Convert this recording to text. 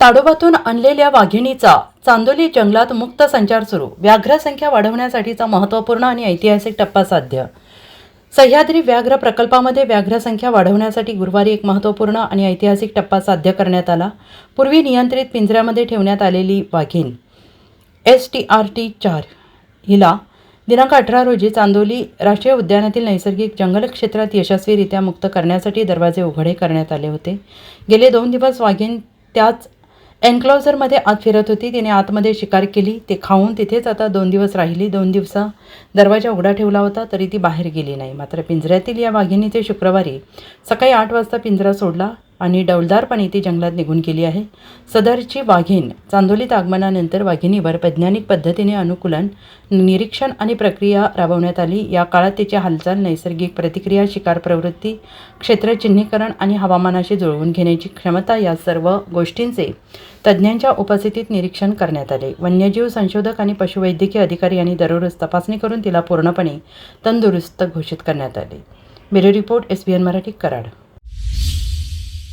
ताडोबातून आणलेल्या वाघिणीचा चांदोली जंगलात मुक्त संचार सुरू. व्याघ्र संख्या वाढवण्यासाठीचा महत्त्वपूर्ण आणि ऐतिहासिक टप्पा साध्य. सह्याद्री व्याघ्र प्रकल्पामध्ये व्याघ्र संख्या वाढवण्यासाठी गुरुवारी एक महत्त्वपूर्ण आणि ऐतिहासिक टप्पा साध्य करण्यात आला. पूर्वी नियंत्रित पिंजऱ्यामध्ये ठेवण्यात आलेली वाघीण. एस टी आर टी चार. हिला दिनांक अठरा रोजी चांदोली राष्ट्रीय उद्यानातील नैसर्गिक जंगल क्षेत्रात यशस्वीरित्या मुक्त करण्यासाठी दरवाजे उघडे करण्यात आले होते. गेले दोन दिवस वाघीण त्याच एन्क्लोजरमध्ये आत फिरत होती. तिने आतमध्ये शिकार केली. ते खाऊन तिथेच आता दोन दिवस राहिली. दोन दिवसा दरवाजा उघडा ठेवला होता तरी ती बाहेर गेली नाही. मात्र पिंजऱ्यातील या वाघिणीचे शुक्रवारी सकाळी आठ वाजता पिंजरा सोडला. आणि डौलदारपणे ती जंगलात निघून गेली आहे. सदरची वाघीण चांदोलीत आगमनानंतर वाघिणीवर वैज्ञानिक पद्धतीने अनुकूलन निरीक्षण आणि प्रक्रिया राबवण्यात आली. या काळात तिची हालचाल नैसर्गिक प्रतिक्रिया शिकार प्रवृत्ती क्षेत्र चिन्हीकरण आणि हवामानाशी जुळवून घेण्याची क्षमता या सर्व गोष्टींचे तज्ज्ञांच्या उपस्थितीत निरीक्षण करण्यात आले. वन्यजीव संशोधक आणि पशुवैद्यकीय अधिकारी यांनी दररोज तपासणी करून तिला पूर्णपणे तंदुरुस्त घोषित करण्यात आले. Bureau report S B N Marathi Karad.